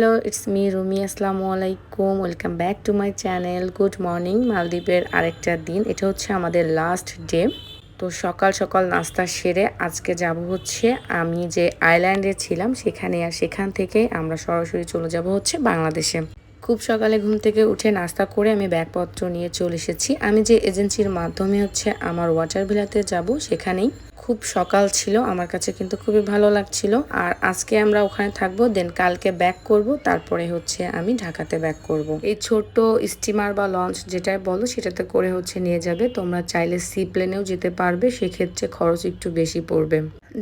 Hello it's me Rumi আসসালামু আলাইকুম welcome back to my channel good morning মালদ্বীপের আরেকটা দিন। এটা হচ্ছে আমাদের লাস্ট ডে তো সকাল সকাল নাস্তা সেরে আজকে যাব হচ্ছে আমি যে আইল্যান্ডে ছিলাম, সেখানে আর সেখান থেকে আমরা সরাসরি চলে যাব হচ্ছে বাংলাদেশে। খুব সকালে ঘুম থেকে উঠে নাস্তা করে আমি ব্যাগপত্র নিয়ে চলে এসেছি। আমি যে এজেন্সির মাধ্যমে হচ্ছে আমার ওয়াটার ভিলাতে যাব, সেখানেই। খুব সকাল ছিল, আমার কাছে কিন্তু খুবই ভালো লাগছিল। আর আজকে আমরা ওখানে থাকব দেন কালকে ব্যাক করব, তারপরে হচ্ছে আমি ঢাকাতে ব্যাক করব। এই ছোট্ট স্টিমার বা লঞ্চ যেটাই বলো, সেটাতে করে হচ্ছে নিয়ে যাবে। তোমরা চাইলে সি প্লেনেও যেতে পারবে, সেক্ষেত্রে খরচ একটু বেশি পড়বে।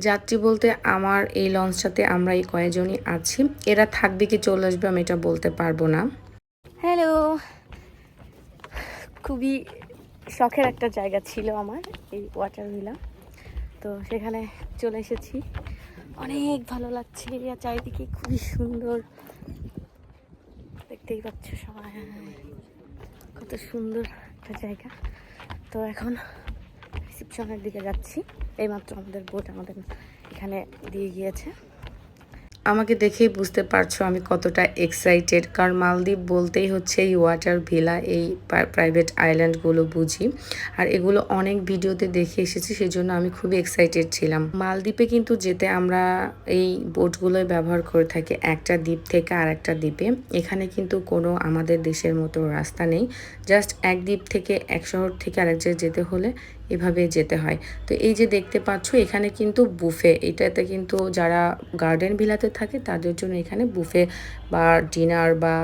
যাত্রী বলতে আমার এই লঞ্চটাতে আমরা এই কয়েকজনই আছি। এরা থাকবে কি চলে আসবে আমি এটা বলতে পারব না। হ্যালো খুবই শখের একটা জায়গা ছিল আমার, এই ওয়াটার ভিলা তো সেখানে চলে এসেছি। অনেক ভালো লাগছে। আর চারিদিকে খুবই সুন্দর। দেখতেই পাচ্ছ সবাই। কত সুন্দর একটা জায়গা। তো এখন রিসিপশনের দিকে যাচ্ছি। এইমাত্র আমাদের বোট আমাদের এখানে দিয়ে গিয়েছে। আমাকে দেখেই বুঝতে পারছ আমি কতটা এক্সাইটেড কারণ মালদ্বীপ বলতেই হচ্ছে এই ওয়াটার ভিলা এই প্রাইভেট আইল্যান্ডগুলো বুঝি। আর এগুলো অনেক ভিডিওতে দেখে এসেছি, সেজন্য আমি খুবই এক্সাইটেড ছিলাম। মালদ্বীপে কিন্তু যেতে আমরা এই বোটগুলোই ব্যবহার করে থাকি, একটা দ্বীপ থেকে আর একটা দ্বীপে। এখানে কিন্তু কোনো আমাদের দেশের মতো রাস্তা নেই। জাস্ট এক দ্বীপ থেকে এক শহর থেকে আরেক জায়গায় যেতে হলে এভাবে যেতে হয়। তো এই যে দেখতে পাচ্ছ, এখানে কিন্তু বুফে। এটাতে কিন্তু যারা গার্ডেন ভিলাতে থাকে, তাদের জন্য এখানে বুফে বা ডিনার বা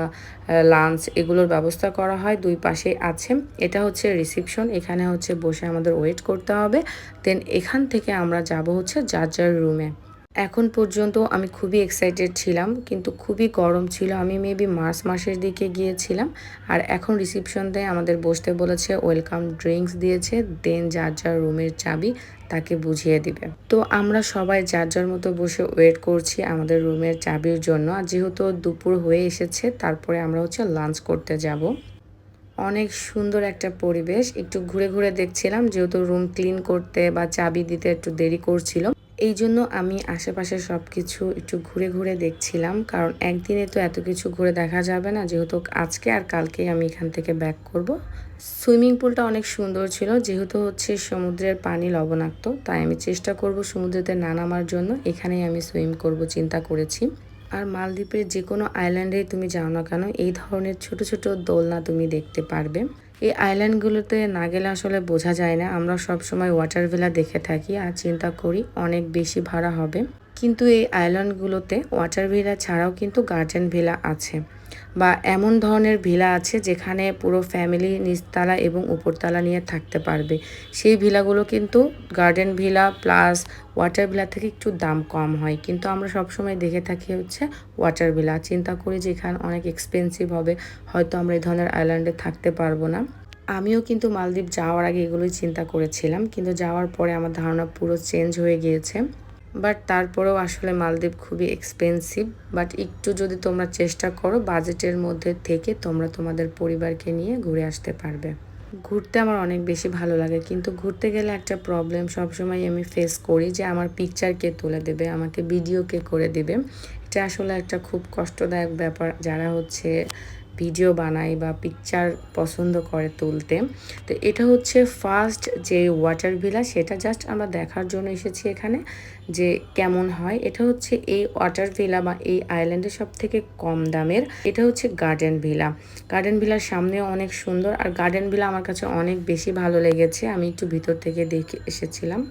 লাঞ্চ এগুলোর ব্যবস্থা করা হয় দুই পাশে আছে। এটা হচ্ছে রিসিপশন, এখানে হচ্ছে বসে আমাদের ওয়েট করতে হবে। দেন এখান থেকে আমরা যাব হচ্ছে যার যার রুমে। এখন পর্যন্ত আমি খুবই এক্সাইটেড ছিলাম, কিন্তু খুবই গরম ছিল। আমি মেবি মার্চ মাসের দিকে গিয়েছিলাম আর এখন রিসিপশন দেয় আমাদের বসতে বলেছে ওয়েলকাম ড্রিঙ্কস দিয়েছে দেন যার যার রুমের চাবি তাকে বুঝিয়ে দিবে। তো আমরা সবাই যার যার মতো বসে ওয়েট করছি আমাদের রুমের চাবির জন্য। আর যেহেতু দুপুর হয়ে এসেছে, তারপরে আমরা হচ্ছে লাঞ্চ করতে যাব। অনেক সুন্দর একটা পরিবেশ। একটু ঘুরে ঘুরে দেখছিলাম, যেহেতু রুম ক্লিন করতে বা চাবি দিতে একটু দেরি করছিল। এই জন্য আমি আশেপাশে সব কিছু একটু ঘুরে ঘুরে দেখছিলাম, কারণ একদিনে তো এত কিছু ঘুরে দেখা যাবে না, যেহেতু আজকে আর কালকে আমি এখান থেকে ব্যাক করব। সুইমিং পুলটা অনেক সুন্দর ছিল, যেহেতু হচ্ছে সমুদ্রের পানি লবণাক্ত, তাই আমি চেষ্টা করব সমুদ্রেতে না নামার জন্য, এখানেই আমি সুইম করব চিন্তা করেছি। আর মালদ্বীপের যে কোনো আইল্যান্ডে তুমি যাও না কেন, এই ধরনের ছোট ছোট দোলনা তুমি দেখতে পারবে। এই আইল্যান্ডগুলোতে না গেলে আসলে বোঝা যায় না। আমরা সব সময় ওয়াটার ভিলা দেখে থাকি আর চিন্তা করি অনেক বেশি ভাড়া হবে। কিন্তু এই আইল্যান্ডগুলোতে ওয়াটার ভিলা ছাড়াও কিন্তু গার্ডেন ভিলা আছে। বা এমন ধরনের ভিলা আছে যেখানে পুরো ফ্যামিলি নিচতলা এবং উপরতলা নিয়ে থাকতে পারবে। সেই ভিলাগুলো কিন্তু garden villa plus water villa থেকে একটু দাম কম হয়। কিন্তু আমরা সবসময় দেখে থাকি হচ্ছে ওয়াটার ভিলা। চিন্তা করি যে এখানে অনেক এক্সপেন্সিভ হবে, হয়তো আমরা এই ধরনের আইল্যান্ডে থাকতে পারব না। আমিও কিন্তু মালদ্বীপ যাওয়ার আগে এগুলোই চিন্তা করেছিলাম। কিন্তু যাওয়ার পরে আমার ধারণা পুরো চেঞ্জ হয়ে গিয়েছে। বাট তারপরেও আসলে মালদ্বীপ খুবই এক্সপেন্সিভ বাট একটু যদি তোমরা চেষ্টা করো, বাজেটের মধ্যে থেকে তোমরা তোমাদের পরিবারকে নিয়ে ঘুরে আসতে পারবে। ঘুরতে আমার অনেক বেশি ভালো লাগে, কিন্তু ঘুরতে গেলে একটা প্রবলেম সবসময় আমি ফেস করি যে আমার পিকচার কে তুলে দেবে, আমাকে ভিডিও কে করে দেবে। এটা আসলে একটা খুব কষ্টদায়ক ব্যাপার, যারা হচ্ছে ভিডিও বানায় বা পিকচার পছন্দ করে তুলতে। তো এটা হচ্ছে ফার্স্ট যে ওয়াটার ভিলা সেটা জাস্ট আমরা দেখার জন্য এসেছি এখানে যে কেমন হয়। এটা হচ্ছে এই ওয়াটার ভিলা বা এই আইল্যান্ডের সব থেকে কম দামের। এটা হচ্ছে গার্ডেন ভিলা গার্ডেন ভিলার সামনে অনেক সুন্দর। আর গার্ডেন ভিলা আমার কাছে অনেক বেশি ভালো লেগেছে। আমি একটু ভিতর থেকে দেখে এসেছিলাম।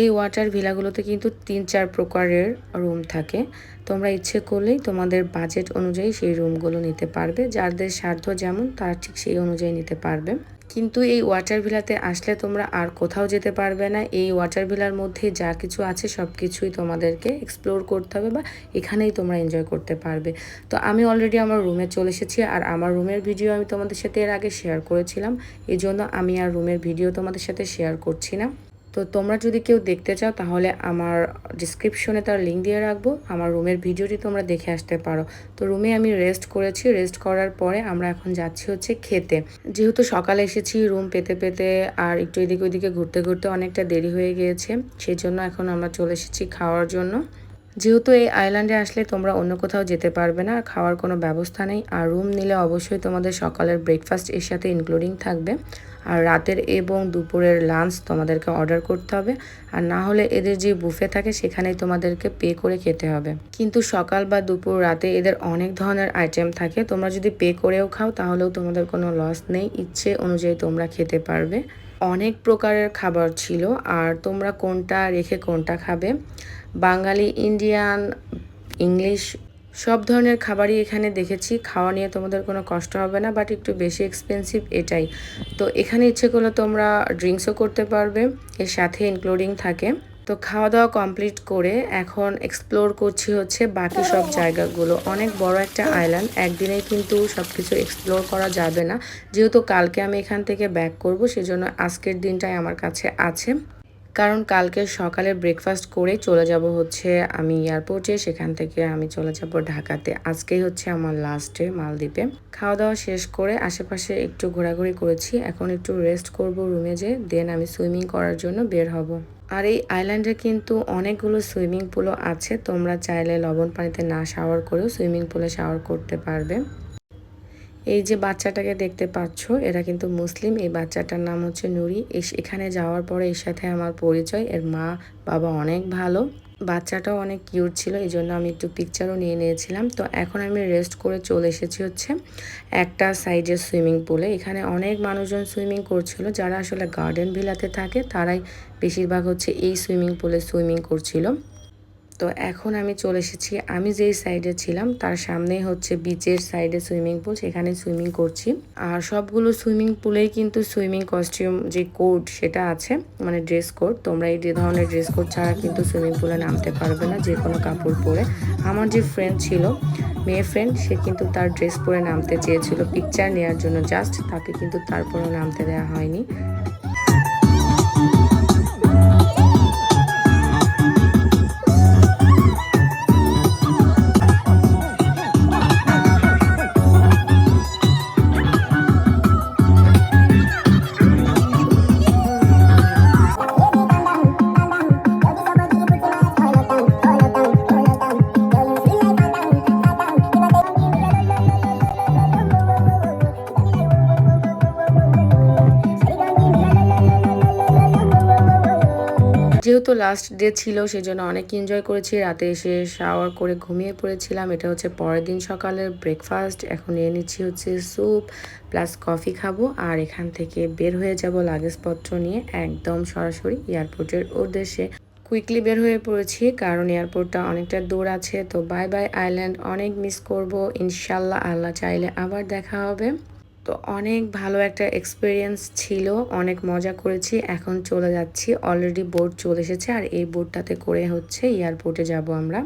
এই ওয়াটার ভিলাগুলোতে কিন্তু তিন চার প্রকারের রুম থাকে। তোমরা ইচ্ছে করলেই তোমাদের বাজেট অনুযায়ী সেই রুমগুলো নিতে পারবে। যাদের সাধ্য যেমন, তারা ঠিক সেই অনুযায়ী নিতে পারবে। কিন্তু এই ওয়াটার ভিলাতে আসলে তোমরা আর কোথাও যেতে পারবে না। এই ওয়াটার ভিলার মধ্যে যা কিছু আছে, সব কিছুই তোমাদেরকে এক্সপ্লোর করতে হবে বা এখানেই তোমরা এনজয় করতে পারবে। তো আমি অলরেডি আমার রুমে চলে এসেছি আর আমার রুমের ভিডিও আমি তোমাদের সাথে এর আগে শেয়ার করেছিলাম। এই জন্য আমি আর রুমের ভিডিও তোমাদের সাথে শেয়ার করছি না। তো তোমরা যদি কেউ দেখতে চাও, তাহলে আমার ডিসক্রিপশনে তার লিঙ্ক দিয়ে রাখব। আমার রুমের ভিডিওটি তোমরা দেখে আসতে পারো। তো রুমে আমি রেস্ট করেছি। রেস্ট করার পরে আমরা এখন যাচ্ছি হচ্ছে খেতে। যেহেতু সকালে এসেছি রুম পেতে পেতে আর একটু এদিকে ওইদিকে ঘুরতে ঘুরতে অনেকটা দেরি হয়ে গিয়েছে সেই জন্য এখন আমরা চলে এসেছি খাওয়ার জন্য। যেহেতু এই আইল্যান্ডে আসলে তোমরা অন্য কোথাও যেতে পারবে না আর খাওয়ার কোনো ব্যবস্থা নেই, আর রুম নিলে অবশ্যই তোমাদের সকালের ব্রেকফাস্ট এর সাথে ইনক্লুডিং থাকবে। আর রাতের এবং দুপুরের লাঞ্চ তোমাদেরকে অর্ডার করতে হবে, আর না হলে এদের যে বুফে থাকে সেখানেই তোমাদেরকে পে করে খেতে হবে। কিন্তু সকাল বা দুপুর রাতে এদের অনেক ধরনের আইটেম থাকে, তোমরা যদি পে করেও খাও তাহলেও তোমাদের কোনো লস নেই, ইচ্ছে অনুযায়ী তোমরা খেতে পারবে। অনেক প্রকারের খাবার ছিল। আর তোমরা কোনটা রেখে কোনটা খাবে? বাঙালি, ইন্ডিয়ান, ইংলিশ, সব ধরনের খাবারই এখানে দেখেছি। খাওয়া নিয়ে তোমাদের কোনো কষ্ট হবে না বাট একটু বেশি এক্সপেন্সিভ এটাই। তো এখানে ইচ্ছে করলে তোমরা ড্রিঙ্কসও করতে পারবে। এর সাথে ইনক্লুডিং থাকে। তো খাওয়া দাওয়া কমপ্লিট করে এখন এক্সপ্লোর করছি হচ্ছে বাকি সব জায়গাগুলো। অনেক বড় একটা আইল্যান্ড একদিনে কিন্তু সব কিছু এক্সপ্লোর করা যাবে না। যেহেতু কালকে আমি এখান থেকে ব্যাক করব, সেজন্য আজকের দিনটাই আমার কাছে আছে। কারণ কালকে সকালে ব্রেকফাস্ট করে চলে যাব হচ্ছে আমি এয়ারপোর্টে সেখান থেকে আমি চলে যাব ঢাকাতে। আজকেই হচ্ছে আমার লাস্ট ডে মালদ্বীপে। খাওয়া দাওয়া শেষ করে আশেপাশে একটু ঘোরাঘুরি করেছি। এখন একটু রেস্ট করব রুমে যে দেন আমি সুইমিং করার জন্য বের হব। আর এই আইল্যান্ডে কিন্তু অনেকগুলো সুইমিং পুলও আছে। তোমরা চাইলে লবণ পানিতে না শাওয়ার করেও সুইমিং পুলে শাওয়ার করতে পারবে। এই যে বাচ্চাটাকে দেখতে পাচ্ছ, এরা কিন্তু মুসলিম। এই বাচ্চাটার নাম হচ্ছে নুরি। এখানে যাওয়ার পরে এর সাথে আমার পরিচয়। এর মা বাবা অনেক ভালো। বাচ্চাটাও অনেক কিউট ছিল, এই জন্য আমি একটু পিকচারও নিয়ে নিয়েছিলাম। তো এখন আমি রেস্ট করে চলে এসেছি হচ্ছে একটা সাইজের সুইমিং পুলে এখানে অনেক মানুষজন সুইমিং করছিল, যারা আসলে গার্ডেন ভিলাতে থাকে, তারাই বেশিরভাগ হচ্ছে এই সুইমিং পুলে সুইমিং করছিল। তো এখন আমি চলে এসেছি। আমি যেই সাইডে ছিলাম, তার সামনেই হচ্ছে বিচের সাইডে সুইমিং পুল সেখানে সুইমিং করছি। আর সবগুলো সুইমিং পুলেই কিন্তু সুইমিং কস্টিউম যে কোড সেটা আছে মানে ড্রেস কোড তোমরা এই যে ধরনের ড্রেস কোড ছাড়া কিন্তু সুইমিং পুলে নামতে পারবে না যে কোনো কাপড় পরে। আমার যে ফ্রেন্ড ছিল, মেয়ে ফ্রেন্ড সে কিন্তু তার ড্রেস পরে নামতে চেয়েছিল। পিকচার নেওয়ার জন্য জাস্ট তাকে কিন্তু তারপরেও নামতে দেওয়া হয়নি। যেহেতু লাস্ট ডে ছিল, সেজন্য অনেক এনজয় করেছি। রাতে এসে শাওয়ার করে ঘুমিয়ে পড়েছিলাম। এটা হচ্ছে পরের দিন সকালের ব্রেকফাস্ট এখন নিয়ে নিচ্ছি হচ্ছে স্যুপ প্লাস কফি খাব। আর এখান থেকে বের হয়ে যাব লাগেজপত্র নিয়ে একদম সরাসরি এয়ারপোর্টের উদ্দেশ্যে। কুইকলি বের হয়ে পড়েছি, কারণ এয়ারপোর্টটা অনেকটা দূর আছে। তো বাই বাই আইল্যান্ড অনেক মিস করব। ইনশাল্লাহ, আল্লাহ চাইলে আবার দেখা হবে। তো অনেক ভালো একটা এক্সপিরিয়েন্স ছিল, অনেক মজা করেছি, এখন চলে যাচ্ছি অলরেডি বোর্ড চলে এসেছে, আর এই বোর্ডটাতে করে হচ্ছে এয়ারপোর্টে যাব আমরা।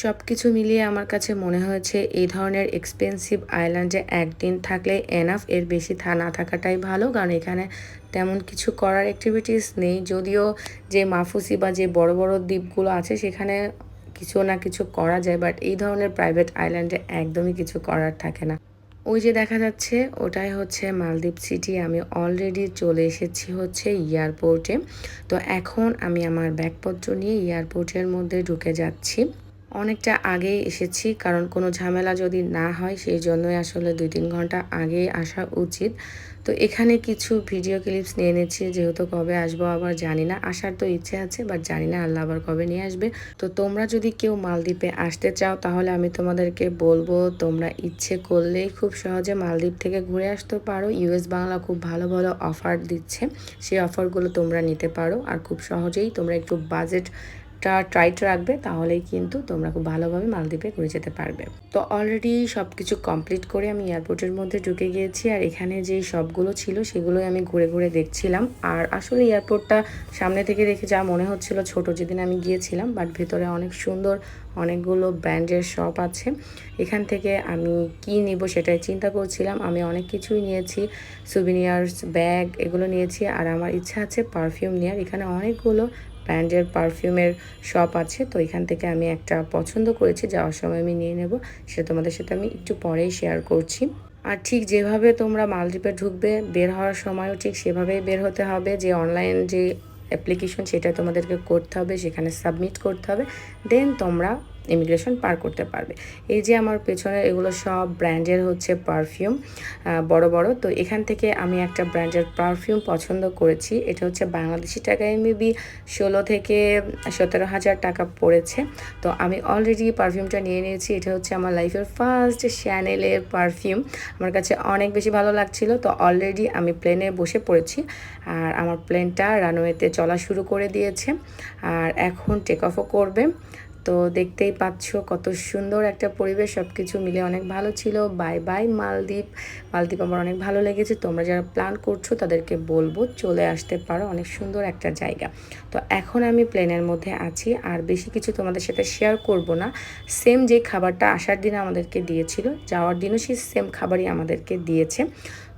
সব কিছু মিলিয়ে আমার কাছে মনে হয়েছে, এই ধরনের এক্সপেন্সিভ আইল্যান্ডে একদিন থাকলে এনাফ এর বেশি থা, না থাকাটাই ভালো, কারণ এখানে তেমন কিছু করার অ্যাক্টিভিটিস নেই, যদিও যে মাফুসি বা যে বড় বড় দ্বীপগুলো আছে, সেখানে কিছু না কিছু করা যায় বাট এই ধরনের প্রাইভেট আইল্যান্ডে একদমই কিছু করার থাকে না। ওই যে দেখা যাচ্ছে, ওটাই হচ্ছে মালদ্বীপ সিটি আমি অলরেডি চলে এসেছি হচ্ছে এয়ারপোর্টে তো এখন আমি আমার ব্যাগপত্র নিয়ে এয়ারপোর্টের মধ্যে ঢুকে যাচ্ছি। অনেকটা আগেই এসেছি, কারণ কোনো ঝামেলা যদি না হয় সেই জন্যই আসলে দুই তিন ঘণ্টা আগে আসা উচিত। তো এখানে কিছু ভিডিও ক্লিপস নিয়ে নিচ্ছি যেহেতু কবে আসব আবার জানি না। আসার তো ইচ্ছে আছে, বাট জানি না আল্লাহ আবার কবে নিয়ে আসবে। তো তোমরা যদি কেউ মালদ্বীপে আসতে চাও, তাহলে আমি তোমাদেরকে বলব, তোমরা ইচ্ছে করলেই খুব সহজে মালদ্বীপ থেকে ঘুরে আসতে পারো। ইউএস বাংলা খুব ভালো ভালো অফার দিচ্ছে। সেই অফারগুলো তোমরা নিতে পারো। আর খুব সহজেই তোমরা একটু বাজেট টা ট্রাইট রাখবে, তাহলেই কিন্তু তোমরা খুব ভালোভাবে মালদ্বীপে ঘুরে যেতে পারবে। তো অলরেডি সব কিছু কমপ্লিট করে আমি এয়ারপোর্টের মধ্যে ঢুকে গিয়েছি, আর এখানে যে সবগুলো ছিল সেগুলোই আমি ঘুরে ঘুরে দেখছিলাম। আর আসলে এয়ারপোর্টটা সামনে থেকে দেখে যা মনে হচ্ছিল ছোট যেদিন আমি গিয়েছিলাম বাট ভেতরে অনেক সুন্দর অনেকগুলো ব্র্যান্ডের শপ আছে। এখান থেকে আমি কি নিব সেটাই চিন্তা করছিলাম। আমি অনেক কিছুই নিয়েছি সুভিনিয়ার্স ব্যাগ এগুলো নিয়েছি, আর আমার ইচ্ছা আছে পারফিউম নেওয়ার এখানে অনেকগুলো ব্র্যান্ডের পারফিউমের শপ আছে, তো এখান থেকে আমি একটা পছন্দ করেছি, যাওয়ার সময় আমি নিয়ে নেব সেটা তোমাদের সাথে আমি একটু পরেই শেয়ার করছি। আর ঠিক যেভাবে তোমরা মালদ্বীপে ঢুকবে, বের হওয়ার সময়ও ঠিক সেভাবেই বের হতে হবে, যে অনলাইন যে অ্যাপ্লিকেশন সেটা তোমাদেরকে করতে হবে, সেখানে সাবমিট করতে হবে দেন তোমরা ইমিগ্রেশন পার করতে পারবে। এই যে আমার পেছনে এগুলো সব ব্র্যান্ডের হচ্ছে পারফিউম বড় বড়। তো এখান থেকে আমি একটা ব্র্যান্ডের পারফিউম পছন্দ করেছি। এটা হচ্ছে বাংলাদেশি টাকায় মেবি ষোলো থেকে সতেরো হাজার টাকা পড়েছে। তো আমি অলরেডি পারফিউমটা নিয়ে নিয়েছি। এটা হচ্ছে আমার লাইফের ফার্স্ট শ্যানেলের পারফিউম আমার কাছে অনেক বেশি ভালো লাগছিল। তো অলরেডি আমি প্লেনে বসে পড়েছি। আর আমার প্লেনটা রানওয়েতে চলা শুরু করে দিয়েছে। আর এখন টেক অফও করবে। তো দেখতেই পাচ্ছ কত সুন্দর একটা পরিবেশ সব কিছু মিলে অনেক ভালো ছিল। বাই বাই মালদ্বীপ। মালদ্বীপ আমার অনেক ভালো লেগেছে। তোমরা যারা প্ল্যান করছ তাদেরকে বলব চলে আসতে পারো। অনেক সুন্দর একটা জায়গা। তো এখন আমি প্লেনের মধ্যে আছি। আর বেশি কিছু তোমাদের সাথে শেয়ার করব না। সেম যে খাবারটা আসার দিনে আমাদেরকে দিয়েছিল, যাওয়ার দিনও সেই সেম খাবারই আমাদেরকে দিয়েছে।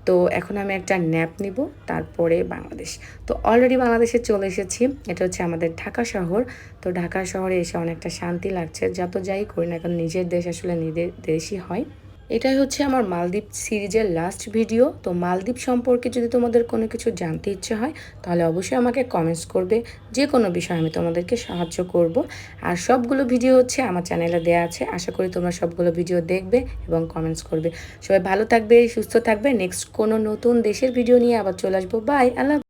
তো এখন আমি একটা ন্যাপ নিব, তারপরে বাংলাদেশ। তো অলরেডি বাংলাদেশে চলে এসেছি, এটা হচ্ছে আমাদের ঢাকা শহর। তো ঢাকা শহরে এসে অনেকটা শান্তি লাগছে, যত যাই করি না কারণ নিজের দেশ আসলে নিজের দেশই হয়। এটাই হচ্ছে আমার মালদ্বীপ সিরিজের লাস্ট ভিডিও তো মালদ্বীপ সম্পর্কে যদি তোমাদের কোনো কিছু জানতে ইচ্ছে হয়, তাহলে অবশ্যই আমাকে কমেন্টস করবে। যে কোনো বিষয়ে আমি তোমাদেরকে সাহায্য করব। আর সবগুলো ভিডিও হচ্ছে আমার চ্যানেলে দেওয়া আছে। আশা করি তোমরা সবগুলো ভিডিও দেখবে এবং কমেন্টস করবে। সবাই ভালো থাকবে, সুস্থ থাকবে। নেক্সট কোনো নতুন দেশের ভিডিও নিয়ে আবার চলে আসব। বাই আল্লাহ